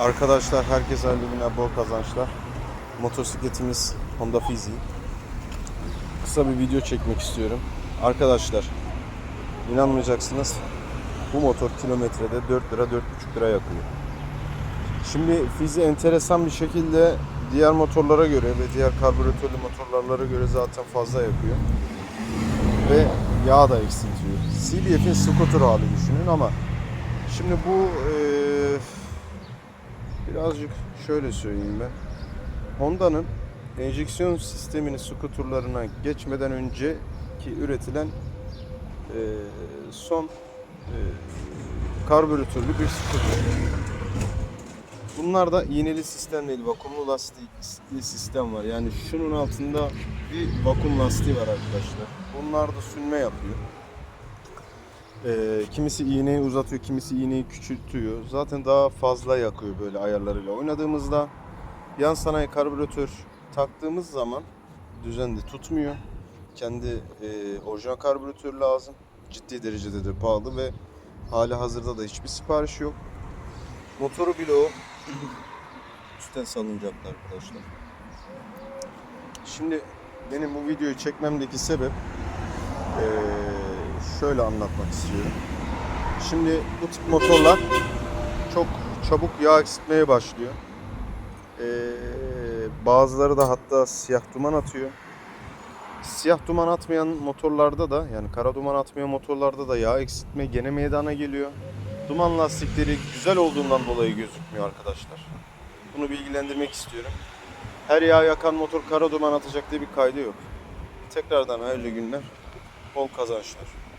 Arkadaşlar herkese hayırlı bol kazançlar. Motosikletimiz Honda Fizi. Kısa bir video çekmek istiyorum. Arkadaşlar inanmayacaksınız. Bu motor kilometrede 4 lira 4,5 lira yakıyor. Şimdi Fizi enteresan bir şekilde diğer motorlara göre ve diğer karbüratörlü motorlara göre zaten fazla yakıyor. Ve yağ da eksiltiyor. CBF'in scooter hali düşünün ama şimdi bu eee Birazcık şöyle söyleyeyim ben. Honda'nın enjeksiyon sistemini skuturlarına geçmeden önceki üretilen eee, son eee karbüratörlü bir skuter. Bunlar da iğneli sistem değil, vakumlu lastikli sistem var. Yani şunun altında bir vakum lastiği var arkadaşlar. Bunlar da sünme yapıyor. Ee, kimisi iğneyi uzatıyor, kimisi iğneyi küçültüyor. Zaten daha fazla yakıyor böyle ayarlarıyla oynadığımızda. Yan sanayi karbüratör taktığımız zaman düzenli tutmuyor. Kendi e, orijinal karbüratör lazım. Ciddi derecede de pahalı ve hali hazırda da hiçbir sipariş yok. Motoru bile o üstten salınacaklar arkadaşlar. Şimdi benim bu videoyu çekmemdeki sebep şöyle anlatmak istiyorum. Şimdi bu tip motorlar çok çabuk yağ eksiltmeye başlıyor. Eee, bazıları da hatta siyah duman atıyor. Siyah duman atmayan motorlarda da yani kara duman atmayan motorlarda da yağ eksiltme gene meydana geliyor. Duman lastikleri güzel olduğundan dolayı gözükmüyor arkadaşlar. Bunu bilgilendirmek istiyorum. Her yağ yakan motor kara duman atacak diye bir kaydı yok. Tekrardan hayırlı günler. Bol kazançlar.